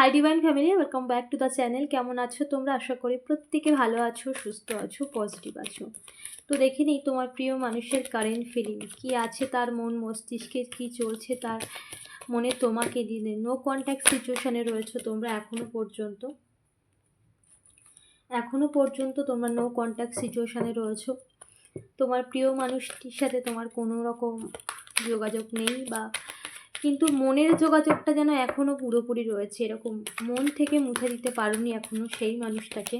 Hi divine family welcome back to the channel কেমন আছো তোমরা? আশা করি প্রত্যেকে ভালো আছো, সুস্থ আছো পজিটিভ আছো। তো দেখে নিই তোমার প্রিয় মানুষের কারেন্ট ফিলিং কি আছে তার মন, মস্তিষ্কে কি চলছে তার মনে তোমাকে দিনে নো কন্ট্যাক্ট সিচুয়েশানে রয়েছে তোমরা এখনও পর্যন্ত। এখনও পর্যন্ত তোমরা নো কন্ট্যাক্ট সিচুয়েশানে রয়েছো। তোমার প্রিয় মানুষটির সাথে তোমার কোনো রকম যোগাযোগ নেই বা কিন্তু মনের যোগাযোগটা যেন এখনও পুরোপুরি রয়েছে এরকম মন থেকে মুছে দিতে পারোনি এখনও সেই মানুষটাকে।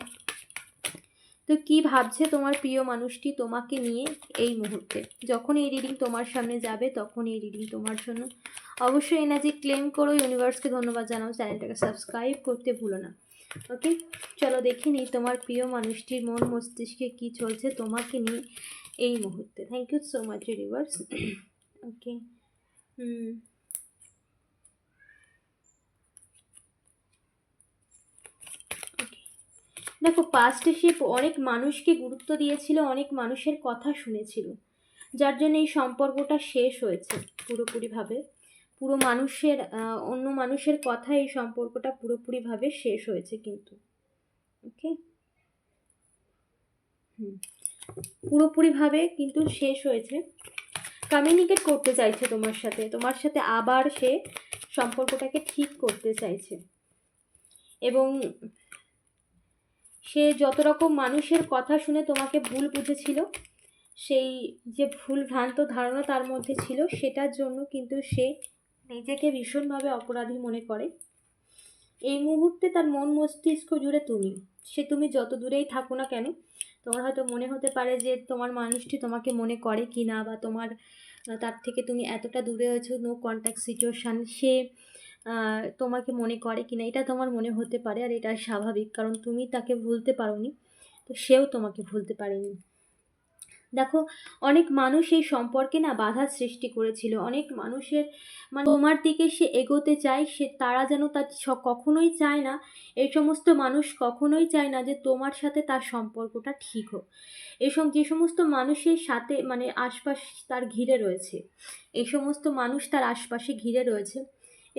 তো কি ভাবছে তোমার প্রিয় মানুষটি তোমাকে নিয়ে এই মুহূর্তে? যখন এই রিডিং তোমার সামনে যাবে, তখন এই রিডিং তোমার জন্য। অবশ্যই এনার্জি ক্লেম করো, ইউনিভার্সকে ধন্যবাদ জানাও, চ্যানেলটাকে সাবস্ক্রাইব করতে ভুলো না। ওকে চলো দেখে নিই তোমার প্রিয় মানুষটির মন মস্তিষ্কে কি চলছে, তোমাকে নিয়ে এই মুহূর্তে। Thank you so much universe okay hmm. দেখো পাস্টে সে অনেক মানুষকে গুরুত্ব দিয়েছিল, অনেক মানুষের কথা শুনেছিল। যার জন্য এই সম্পর্কটা শেষ হয়েছে পুরোপুরিভাবে। পুরো মানুষের অন্য মানুষের কথা এই সম্পর্কটা পুরোপুরিভাবে শেষ হয়েছে কিন্তু। ওকে হুম। পুরোপুরিভাবে কিন্তু শেষ হয়েছে। কমিউনিকেট করতে চাইছে তোমার সাথে। তোমার সাথে আবার সে সম্পর্কটাকে ঠিক করতে চাইছে। এবং সে যত রকম মানুষের কথা শুনে তোমাকে ভুল বুঝেছিল, সেই যে ভুল ভ্রান্ত ধারণা তার মধ্যে ছিল, সেটার জন্য কিন্তু সে নিজেকে ভীষণভাবে অপরাধী মনে করে। এই মুহূর্তে তার মন মস্তিষ্ক জুড়ে তুমি, সে তুমি যত দূরেই থাকো না কেন, তোমার হয়তো মনে হতে পারে যে তোমার মানুষটি তোমাকে মনে করে কি না বা তোমার, তার থেকে তুমি এতটা দূরে হয়েছো নো কন্ট্যাক্ট সিচুয়েশান সে তোমাকে মনে করে কি না এটা তোমার মনে হতে পারে আর এটা স্বাভাবিক, কারণ তুমি তাকে ভুলতে পারোনি, তো সেও তোমাকে ভুলতে পারেনি। দেখো, অনেক মানুষ এই সম্পর্কে না বাধা সৃষ্টি করেছিল, অনেক মানুষের মানে তোমার দিকে সে এগোতে চায়, সে তারা যেন তার কখনোই চায় না, এই সমস্ত মানুষ কখনোই চায় না যে তোমার সাথে তার সম্পর্কটা ঠিক হোক। এসব যে সমস্ত মানুষের সাথে মানে আশপাশ তার ঘিরে রয়েছে, এই সমস্ত মানুষ তার আশপাশে ঘিরে রয়েছে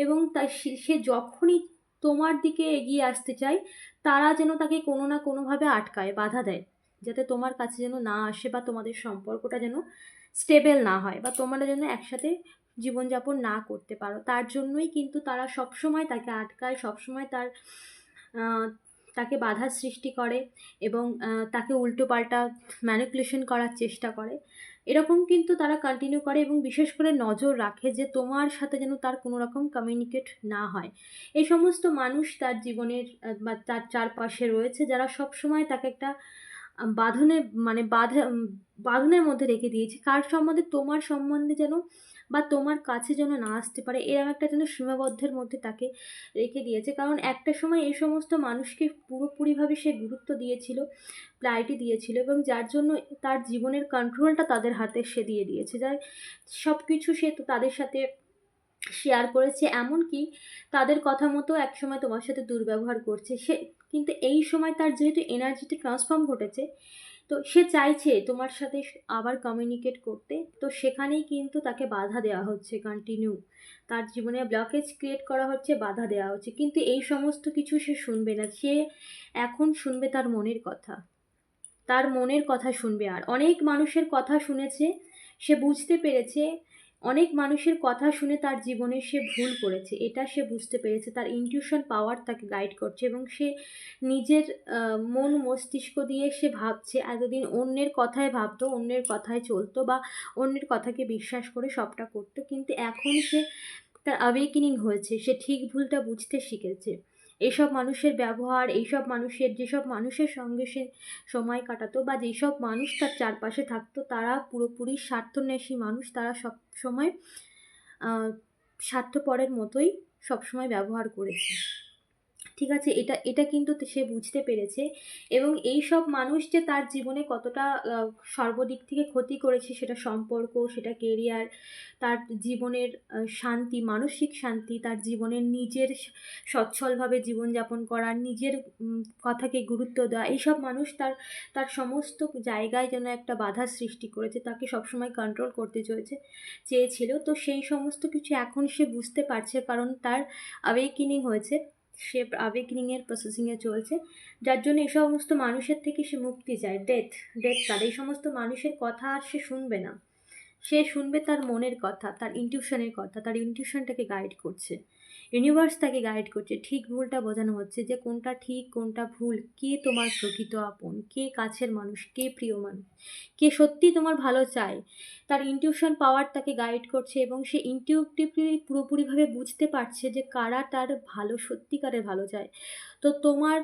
এবং তাই সে যখনই তোমার দিকে এগিয়ে আসতে চায়, তারা যেন তাকে কোনো না কোনোভাবে আটকায়, বাধা দেয়। যাতে তোমার কাছে যেন না আসে বা তোমাদের সম্পর্কটা যেন স্টেবেল না হয় বা তোমরা যেন একসাথে জীবনযাপন না করতে পারো। তার জন্যই কিন্তু তারা সবসময় তাকে আটকায়, সবসময় তার তাকে বাধার সৃষ্টি করে এবং তাকে উল্টো পাল্টা ম্যানিপুলেশন করার চেষ্টা করে। এরকম কিন্তু তারা কন্টিনিউ করে এবং বিশেষ করে নজর রাখে যে তোমার সাথে যেন তার কোনো রকম কমিউনিকেট না হয়। এই সমস্ত মানুষ তার জীবনের, বা তার চারপাশে রয়েছে যারা সবসময় তাকে একটা বাঁধনে মানে বাঁধা বাঁধনের মধ্যে রেখে দিয়েছে। কার সম্বন্ধে? তোমার সম্বন্ধে যেন বা তোমার কাছে যেন না আসতে পারে এরকম একটা যেন সীমাবদ্ধের মধ্যে তাকে রেখে দিয়েছে। কারণ একটা সময় এই সমস্ত মানুষকে পুরোপুরিভাবে সে গুরুত্ব দিয়েছিল, প্রায়োরিটি দিয়েছিল এবং যার জন্য তার জীবনের কন্ট্রোলটা তাদের হাতে সে দিয়ে দিয়েছে। যার সব কিছু সে তো তাদের সাথে শেয়ার করেছে, এমনকি তাদের কথা মতো একসময় তোমার সাথে দুর্ব্যবহার করছে। সে কিন্তু এই সময় তার যেহেতু এনার্জিতে ট্রান্সফর্ম ঘটেছে তো সে চাইছে তোমার সাথে আবার কমিউনিকেট করতে। তো সেখানেই কিন্তু তাকে বাধা দেওয়া হচ্ছে কন্টিনিউ তার জীবনে ব্লকেজ ক্রিয়েট করা হচ্ছে, বাধা দেওয়া হচ্ছে। কিন্তু এই সমস্ত কিছু সে শুনবে না। সে এখন শুনবে তার মনের কথা। তার মনের কথা শুনবে আর। অনেক মানুষের কথা শুনেছে, সে বুঝতে পেরেছে অনেক মানুষের কথা শুনে তার জীবনে সে ভুল করেছে, এটা সে বুঝতে পেরেছে। তার ইনটিউশন পাওয়ার তাকে গাইড করছে এবং সে নিজের মন মস্তিষ্ক দিয়ে সে ভাবছে, এতদিন অন্যের কথায় ভাবতো, অন্যের কথায় চলতো বা অন্যের কথাকে বিশ্বাস করে সবটা করতো, কিন্তু এখন সে তার অ্যাওয়েকিনিং হয়েছে, সে ঠিক ভুলটা বুঝতে শিখেছে। এইসব মানুষের ব্যবহার, এইসব মানুষের, যেসব মানুষের সঙ্গে সে সময় কাটাতো বা যেসব মানুষ তার চারপাশে থাকতো, তারা পুরোপুরি স্বার্থন্বেষী মানুষ। তারা সব সময় স্বার্থপরের মতোই সবসময় ব্যবহার করেছে। ঠিক আছে? এটা এটা কিন্তু সে বুঝতে পেরেছে এবং এই সব মানুষ যে তার জীবনে কতটা সর্বদিক থেকে ক্ষতি করেছে সেটা সম্পর্ক, সেটা কেরিয়ার তার জীবনের শান্তি, মানসিক শান্তি, তার জীবনের নিজের সচ্ছলভাবে জীবনযাপন করা নিজের কথাকে গুরুত্ব দেওয়া এইসব মানুষ তার তার সমস্ত জায়গায় যেন একটা বাধা সৃষ্টি করেছে, তাকে সবসময় কন্ট্রোল করতে চলেছে, চেয়েছিল। তো সেই সমস্ত কিছু এখন সে বুঝতে পারছে কারণ তার অ্যাওয়েকিনিং হয়েছে। সে আবেগনিংয়ের প্রসেসিংয়ে চলছে, যার জন্য এই সমস্ত মানুষের থেকে সে মুক্তি চায়। ডেথ ডেথ কার্ড এই সমস্ত মানুষের কথা আর সে শুনবে না। সে শুনবে তার মনের কথা, তার ইনটিউশনের কথা, তার ইনটিউশনটাকে গাইড করছে। ইউনিভার্স তাকে গাইড করছে, ঠিক ভুলটা বোঝানো হচ্ছে যে কোনটা ঠিক, কোনটা ভুল, কে তোমার প্রকৃত আপন, কে কাছের মানুষ, কে প্রিয় মানুষ, কে সত্যি তোমার ভালো চায়। তার ইনটিউশন পাওয়ার তাকে গাইড করছে এবং সে ইনটিউটিভলি পুরোপুরিভাবে বুঝতে পারছে যে কারা তার ভালো, সত্যিকারের ভালো চায়। তো তোমার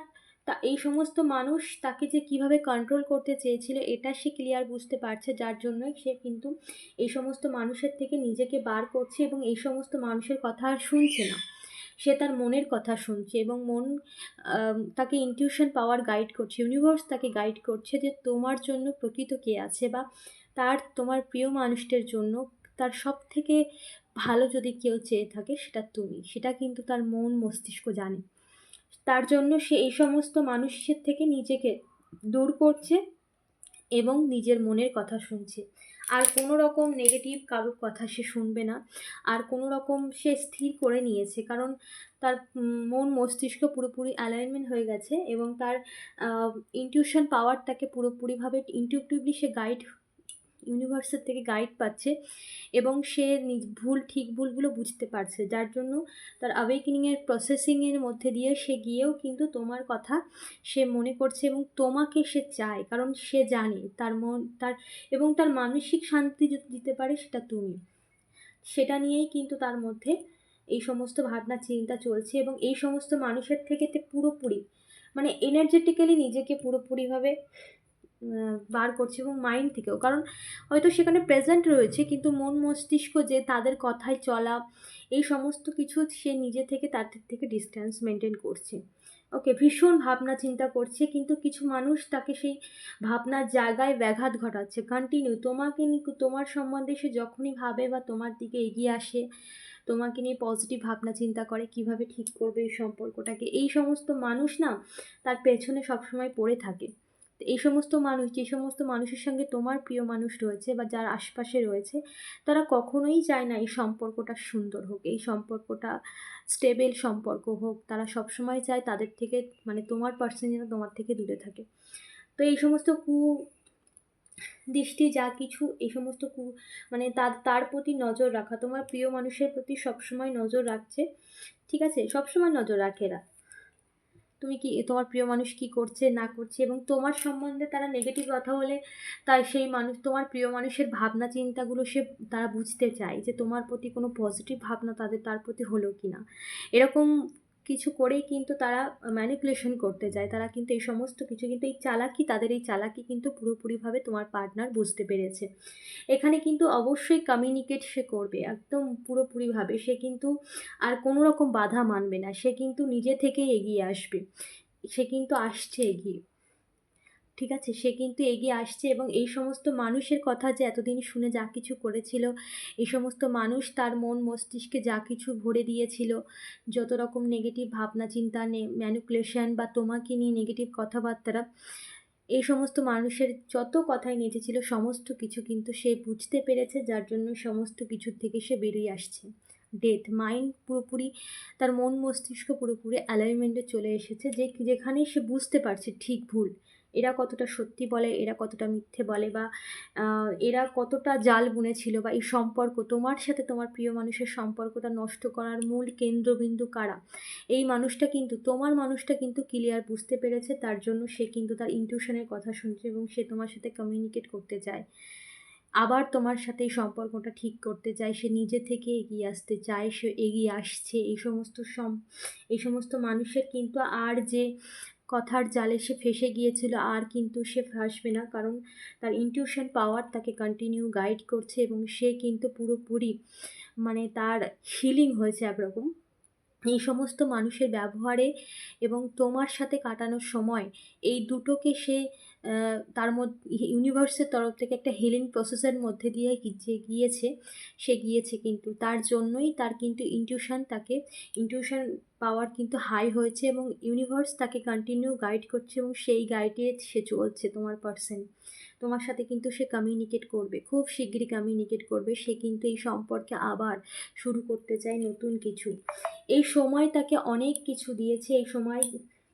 তা, এই সমস্ত মানুষ তাকে যে কীভাবে কন্ট্রোল করতে চেয়েছিল এটা সে ক্লিয়ার বুঝতে পারছে, যার জন্যই সে কিন্তু এই সমস্ত মানুষের থেকে নিজেকে বার করছে এবং এই সমস্ত মানুষের কথা আর শুনছে না। সে তার মনের কথা শুনছে এবং মন তাকে ইনটিউশন পাওয়ার গাইড করছে ইউনিভার্স তাকে গাইড করছে যে তোমার জন্য প্রকৃত কে আছে বা তার, তোমার প্রিয় মানুষদের জন্য তার সব থেকে ভালো যদি কেউ চেয়ে থাকে সেটা তুমি। সেটা কিন্তু তার মন মস্তিষ্ক জানে। তার জন্য সে এই সমস্ত মানুষের থেকে নিজেকে দূর করছে এবং নিজের মনের কথা শুনছে। আর কোনো রকম নেগেটিভ কারোর কথা সে শুনবে না। আর কোনো রকম সে স্থির করে নিয়েছে। কারণ তার মন মস্তিষ্ক পুরোপুরি অ্যালাইনমেন্ট হয়ে গেছে এবং তার ইনটিউশন পাওয়ারটাকে পুরোপুরিভাবে ইনটিউটিভলি সে গাইড ইউনিভার্সের থেকে গাইড পাচ্ছে এবং সে ভুল, ঠিক ভুলগুলো বুঝতে পারছে। যার জন্য তার অ্যাওয়েকেনিংয়ের প্রসেসিংয়ের মধ্যে দিয়ে সে গিয়েও কিন্তু তোমার কথা সে মনে করছে এবং তোমাকে সে চায়, কারণ সে জানে তার মন, তার এবং তার মানসিক শান্তি দিতে পারে সেটা তুমি। সেটা নিয়েই কিন্তু তার মধ্যে এই সমস্ত ভাবনা, চিন্তা চলছে এবং এই সমস্ত মানুষের থেকে পুরোপুরি মানে এনার্জেটিক্যালি নিজেকে পুরোপুরিভাবে বার করছে এবং মাইন্ড থেকেও। কারণ হয়তো সেখানে প্রেজেন্ট রয়েছে, কিন্তু মন মস্তিষ্ক যে তাদের কথায় চলা, এই সমস্ত কিছু সে নিজে থেকে তাদের থেকে ডিস্ট্যান্স মেনটেন করছে। ওকে ভীষণ ভাবনা চিন্তা করছে, কিন্তু কিছু মানুষ তাকে সেই ভাবনার জায়গায় ব্যাঘাত ঘটাচ্ছে। কন্টিনিউ তোমাকে তোমার সম্বন্ধে সে যখনই ভাবে বা তোমার দিকে এগিয়ে আসে, তোমাকে নিয়ে পজিটিভ ভাবনা চিন্তা করে, কীভাবে ঠিক করবে এই সম্পর্কটাকে। এই সমস্ত মানুষ না, তার পেছনে সবসময় পড়ে থাকে। এই সমস্ত মানুষ, যে সমস্ত মানুষের সঙ্গে তোমার প্রিয় মানুষ রয়েছে বা যার আশপাশে রয়েছে, তারা কখনোই চায় না এই সম্পর্কটা সুন্দর হোক, এই সম্পর্কটা স্টেবেল সম্পর্ক হোক। তারা সবসময় চায় তাদের থেকে মানে তোমার পার্সন যেন তোমার থেকে দূরে থাকে। তো এই সমস্ত কু দৃষ্টি, যা কিছু, এই সমস্ত কু মানে তার তার প্রতি নজর রাখা, তোমার প্রিয় মানুষের প্রতি সবসময় নজর রাখছে, ঠিক আছে? সবসময় নজর রাখে এরা। তুমি কি, তোমার প্রিয় মানুষ কি করছে, না করছে এবং তোমার সম্বন্ধে তারা নেগেটিভ কথা বলে, তাই সেই মানুষ, তোমার প্রিয় মানুষের ভাবনা চিন্তাগুলো সে, তারা বুঝতে চায় যে তোমার প্রতি কোনো পজিটিভ ভাবনা তাদের, তার প্রতি হলো কি না এরকম কিছু করেই কিন্তু তারা ম্যানিপুলেশন করতে যায়। তারা কিন্তু এই সমস্ত কিছু কিন্তু, এই চালাকি, তাদের এই চালাকি কিন্তু পুরোপুরিভাবে তোমার পার্টনার বুঝতে পেরেছে। এখানে কিন্তু অবশ্যই কমিউনিকেট সে করবে, একদম পুরোপুরিভাবে। সে কিন্তু আর কোনো রকম বাধা মানবে না। সে কিন্তু নিজে থেকেই এগিয়ে আসবে। সে কিন্তু আসছে এগিয়ে। ঠিক আছে? সে কিন্তু এগিয়ে আসছে এবং এই সমস্ত মানুষের কথা যে এতদিন শুনে যা কিছু করেছিল, এই সমস্ত মানুষ তার মন মস্তিষ্কে যা কিছু ভরে দিয়েছিল, যত রকম নেগেটিভ ভাবনা, চিন্তা ম্যানুকুলেশন বা তোমাকে নিয়ে নেগেটিভ কথাবার্তারা, এই সমস্ত মানুষের যত কথাই নেচেছিল, সমস্ত কিছু কিন্তু সে বুঝতে পেরেছে, যার জন্য সমস্ত কিছুর থেকে সে বেরিয়ে আসছে। ডেথ মাইন্ড পুরোপুরি তার মন মস্তিষ্ক পুরোপুরি অ্যালাইনমেন্টে চলে এসেছে, যে যেখানে সে বুঝতে পারছে ঠিক ভুল। এরা কতটা সত্যি বলে, এরা কতটা মিথ্যে বলে বা এরা কতটা জাল বুনেছিল বা এই সম্পর্ক, তোমার সাথে তোমার প্রিয় মানুষের সম্পর্কটা নষ্ট করার মূল কেন্দ্রবিন্দু কারা? এই মানুষটা কিন্তু, তোমার মানুষটা কিন্তু ক্লিয়ার বুঝতে পেরেছে, তার জন্য সে কিন্তু তার ইনটিউশনের কথা শুনছে এবং সে তোমার সাথে কমিউনিকেট করতে চায়। আবার তোমার সাথে এই সম্পর্কটা ঠিক করতে চায়, সে নিজে থেকে এগিয়ে আসতে চায়, সে এগিয়ে আসছে। এই সমস্ত সম, এই সমস্ত মানুষের কিন্তু আর যে কথার জালে সে ফেসে গিয়েছিল, আর কিন্তু সে ফাঁসবে না, কারণ তার ইনটিউশন পাওয়ার তাকে কন্টিনিউ গাইড করছে এবং সে কিন্তু পুরোপুরি মানে তার হিলিং হয়েছে একরকম। এই সমস্ত মানুষের ব্যবহারে এবং তোমার সাথে কাটানোর সময় এই দুটোকে সে তার মধ্যে ইউনিভার্সের তরফ থেকে একটা হিলিং প্রসেসের মধ্যে দিয়ে যে গিয়েছে, সে গিয়েছে কিন্তু। তার জন্যই তার কিন্তু ইনটিউশন তাকে ইনটিউশন পাওয়ার কিন্তু হাই হয়েছে এবং ইউনিভার্স তাকে কন্টিনিউ গাইড করছে এবং সেই গাইডে সে চলছে তোমার পার্সন তোমার সাথে কিন্তু সে কমিউনিকেট করবে, খুব শিগগিরই কমিউনিকেট করবে। সে কিন্তু এই সম্পর্কে আবার শুরু করতে চায় নতুন কিছু। এই সময় তাকে অনেক কিছু দিয়েছে, এই সময়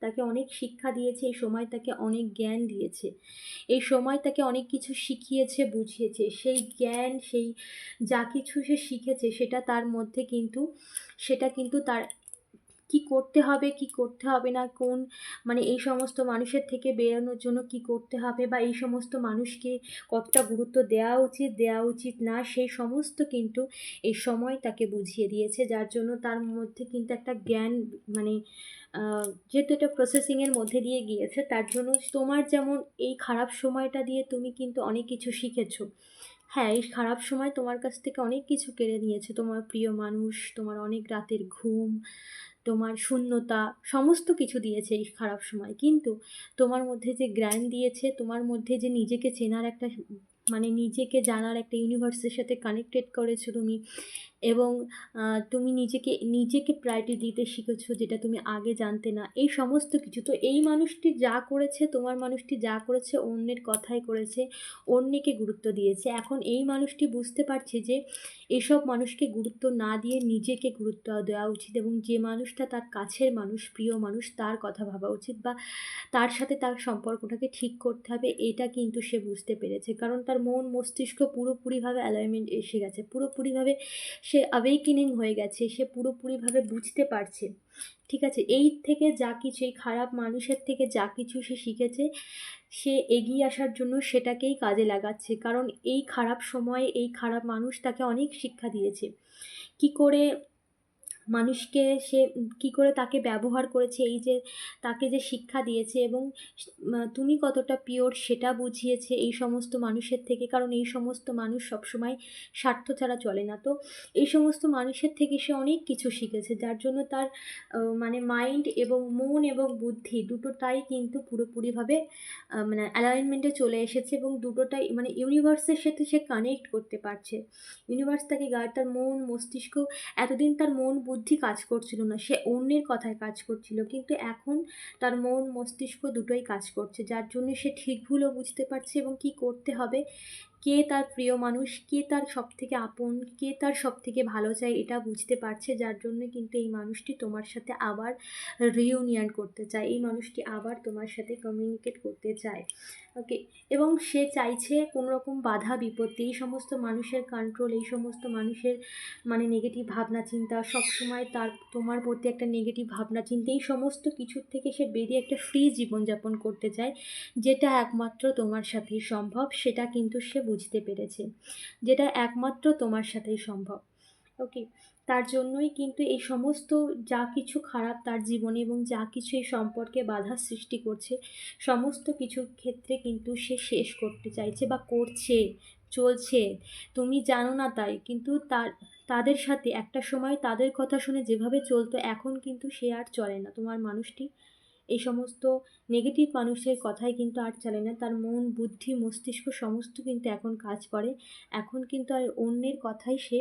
তাকে অনেক শিক্ষা দিয়েছে, এই সময় তাকে অনেক জ্ঞান দিয়েছে, এই সময় তাকে অনেক কিছু শিখিয়েছে, বুঝিয়েছে। সেই জ্ঞান, সেই যা কিছু সে শিখেছে, সেটা তার মধ্যে কিন্তু, সেটা কিন্তু তার কি করতে হবে, কি করতে হবে না, কোন মানে এই সমস্ত মানুষের থেকে বেরোনোর জন্য কি করতে হবে বা এই সমস্ত মানুষকে কতটা গুরুত্ব দেওয়া উচিত দেওয়া উচিত না, সেই সমস্ত কিন্তু এই সময় তাকে বুঝিয়ে দিয়েছে, যার জন্য তার মধ্যে কিন্তু একটা জ্ঞান মানে যেহেতু এটা প্রসেসিংয়ের মধ্যে দিয়ে গিয়েছে, তার জন্য তোমার যেমন এই খারাপ সময়টা দিয়ে তুমি কিন্তু অনেক কিছু শিখেছো। হ্যাঁ এই খারাপ সময় তোমার কাছ থেকে অনেক কিছু কেড়ে নিয়েছে, তোমার প্রিয় মানুষ, তোমার অনেক রাতের ঘুম তোমার শূন্যতা, সমস্ত কিছু দিয়েছে এই খারাপ সময়। কিন্তু তোমার মধ্যে যে জ্ঞান দিয়েছে, তোমার মধ্যে যে নিজেকে চেনার একটা মানে নিজেকে জানার একটা ইউনিভার্সের সাথে কানেক্টেড করেছ তুমি এবং তুমি নিজেকে নিজেকে প্রায়োরিটি দিতে শিখেছো যেটা তুমি আগে জানতে না। এই সমস্ত কিছু। তো এই মানুষটি যা করেছে, তোমার মানুষটি যা করেছে, অন্যের কথাই করেছে, অন্যকে গুরুত্ব দিয়েছে। এখন এই মানুষটি বুঝতে পারছে যে, এসব মানুষকে গুরুত্ব না দিয়ে নিজেকে গুরুত্ব দেওয়া উচিত এবং যে মানুষটা তার কাছের মানুষ, প্রিয় মানুষ, তার কথা ভাবা উচিত বা তার সাথে তার সম্পর্কটাকে ঠিক করতে হবে, এটা কিন্তু সে বুঝতে পেরেছে। কারণ তার মন মস্তিষ্ক পুরোপুরিভাবে অ্যালাইনমেন্ট এসে গেছে। পুরোপুরিভাবে সে অ্যাওয়েকেনিং হয়ে গেছে, সে পুরোপুরিভাবে বুঝতে পারছে। ঠিক আছে? এই থেকে যা কিছু, এই খারাপ মানুষের থেকে যা কিছু সে শিখেছে, সে এগিয়ে আসার জন্য সেটাকেই কাজে লাগাচ্ছে। কারণ এই খারাপ সময়ে এই খারাপ মানুষ তাকে অনেক শিক্ষা দিয়েছে। কি করে মানুষকে সে কি করে তাকে ব্যবহার করেছে, এই যে তাকে যে শিক্ষা দিয়েছে এবং তুমি কতটা পিওর সেটা বুঝিয়েছে এই সমস্ত মানুষের থেকে, কারণ এই সমস্ত মানুষ সবসময় স্বার্থ ছাড়া চলে না। তো এই সমস্ত মানুষের থেকে সে অনেক কিছু শিখেছে, যার জন্য তার মানে মাইন্ড এবং মন এবং বুদ্ধি দুটোটাই কিন্তু পুরোপুরিভাবে মানে অ্যালাইনমেন্টে চলে এসেছে এবং দুটোটাই মানে ইউনিভার্সের সাথে সে কানেক্ট করতে পারছে। ইউনিভার্স তাকে গায়ে তার মন, মস্তিষ্ক, এতদিন তার মন বুদ্ধি কাজ করছিল না, সে অন্যের কথায় কাজ করছিল, কিন্তু এখন তার মন মস্তিষ্ক দুটোই কাজ করছে, যার জন্য সে ঠিক ভুলও বুঝতে পারছে এবং কি করতে হবে কে তার প্রিয় মানুষ, কে তার সব থেকে আপন, কে তার সব থেকে ভালো চায় এটা বুঝতে পারছে, যার জন্য কিন্তু এই মানুষটি তোমার সাথে আবার রিউনিয়ন করতে চায়, এই মানুষটি আবার তোমার সাথে কমিউনিকেট করতে চায়। ওকে এবং সে চাইছে কোনো রকম বাধা, বিপত্তি, এই সমস্ত মানুষের কন্ট্রোল এই সমস্ত মানুষের মানে নেগেটিভ ভাবনা চিন্তা, সবসময় তার, তোমার প্রতি একটা নেগেটিভ ভাবনা চিন্তা, এই সমস্ত কিছুর থেকে সে বেরিয়ে একটা ফ্রি জীবনযাপন করতে চায়, যেটা একমাত্র তোমার সাথেই সম্ভব, সেটা কিন্তু সে বুঝতে পেরেছে, যেটা একমাত্র তোমার সাথেই সম্ভব। ওকে তার জন্যই কিন্তু এই সমস্ত যা কিছু খারাপ তার জীবনে এবং যা কিছু এই সম্পর্কে বাধা সৃষ্টি করছে, সমস্ত কিছুর ক্ষেত্রে কিন্তু সে শেষ করতে চাইছে বা করছে, চলছে। তুমি জানো না তাই, কিন্তু তার, তাদের সাথে একটা সময় তাদের কথা শুনে যেভাবে চলতো, এখন কিন্তু সে আর চলে না। তোমার মানুষটি এই সমস্ত নেগেটিভ মানুষের কথাই কিন্তু আর চলে না। তার মন, বুদ্ধি, মস্তিষ্ক সমস্ত কিন্তু এখন কাজ করে। এখন কিন্তু আর অন্যের কথাই সে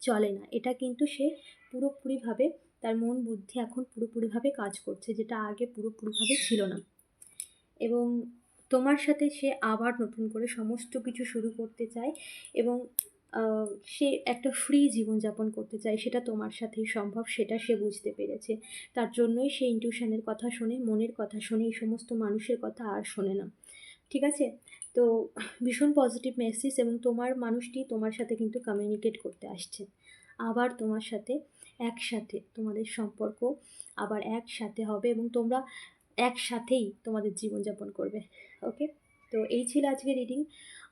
চলে না। এটা কিন্তু সে পুরোপুরিভাবে, তার মন, বুদ্ধি এখন পুরোপুরিভাবে কাজ করছে, যেটা আগে পুরোপুরিভাবে ছিল না। এবং তোমার সাথে সে আবার নতুন করে সমস্ত কিছু শুরু করতে চায় এবং সে একটা ফ্রি জীবনযাপন করতে চায়, সেটা তোমার সাথেই সম্ভব, সেটা সে বুঝতে পেরেছে। তার জন্যই সে ইনটিউশনের কথা শোনে, মনের কথা শোনে, এই সমস্ত মানুষের কথা আর শোনে না। ঠিক আছে? তো ভীষণ পজিটিভ মেসেজ এবং তোমার মানুষটি তোমার সাথে কিন্তু কমিউনিকেট করতে আসছে। আবার তোমার সাথে একসাথে তোমাদের সম্পর্ক আবার একসাথে হবে এবং তোমরা একসাথেই তোমাদের জীবনযাপন করবে। ওকে তো এই ছিল আজকে রিডিং